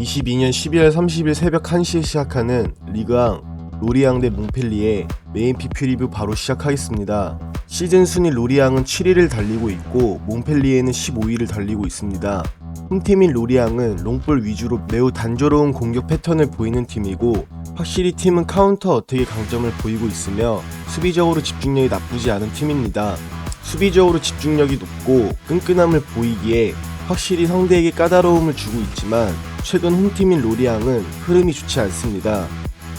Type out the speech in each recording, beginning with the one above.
2022년 12월 30일 새벽 1시에 시작하는 리그왕 로리앙 대 몽펠리에 메인 피피 리뷰 바로 시작하겠습니다. 시즌 순위 로리앙은 7위를 달리고 있고 몽펠리에는 15위를 달리고 있습니다. 홈팀인 로리앙은 롱볼 위주로 매우 단조로운 공격 패턴을 보이는 팀이고 확실히 팀은 카운터 어택의 강점을 보이고 있으며 수비적으로 집중력이 나쁘지 않은 팀입니다. 수비적으로 집중력이 높고 끈끈함을 보이기에 확실히 상대에게 까다로움을 주고 있지만 최근 홈팀인 로리앙은 흐름이 좋지 않습니다.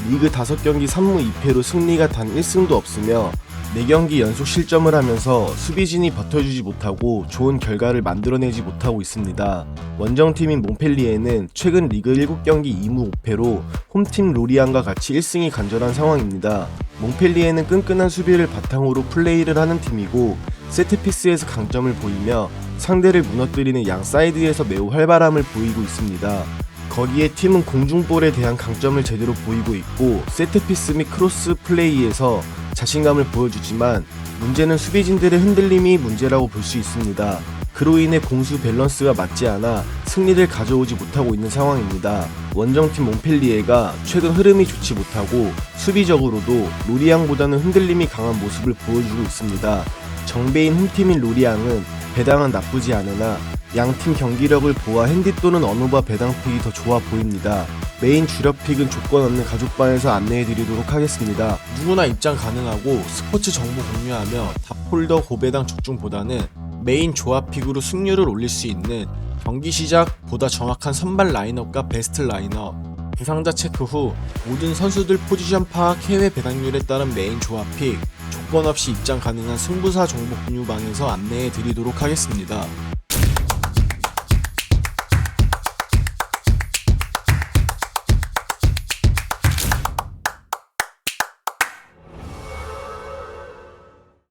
리그 5경기 3무 2패로 승리가 단 1승도 없으며 4경기 연속 실점을 하면서 수비진이 버텨주지 못하고 좋은 결과를 만들어내지 못하고 있습니다. 원정팀인 몽펠리에는 최근 리그 7경기 2무 5패로 홈팀 로리앙과 같이 1승이 간절한 상황입니다. 몽펠리에는 끈끈한 수비를 바탕으로 플레이를 하는 팀이고 세트피스에서 강점을 보이며 상대를 무너뜨리는 양 사이드에서 매우 활발함을 보이고 있습니다. 거기에 팀은 공중볼에 대한 강점을 제대로 보이고 있고 세트피스 및 크로스 플레이에서 자신감을 보여주지만 문제는 수비진들의 흔들림이 문제라고 볼 수 있습니다. 그로 인해 공수 밸런스가 맞지 않아 승리를 가져오지 못하고 있는 상황입니다. 원정팀 몬펠리에가 최근 흐름이 좋지 못하고 수비적으로도 로리앙보다는 흔들림이 강한 모습을 보여주고 있습니다. 정배인 홈팀인 로리앙은 배당은 나쁘지 않으나 양팀 경기력을 보아 핸디 또는 어느바 배당 픽이 더 좋아 보입니다. 메인 주력 픽은 조건 없는 가족방에서 안내해 드리도록 하겠습니다. 누구나 입장 가능하고 스포츠 정보 공유하며 탑홀더 고배당 적중보다는 메인 조합픽으로 승률을 올릴 수 있는 경기 시작 보다 정확한 선발 라인업과 베스트 라인업 부상자 체크 후 모든 선수들 포지션 파악 해외 배당률에 따른 메인 조합픽 조건 없이 입장 가능한 승부사 정보 공유방에서 안내해 드리도록 하겠습니다.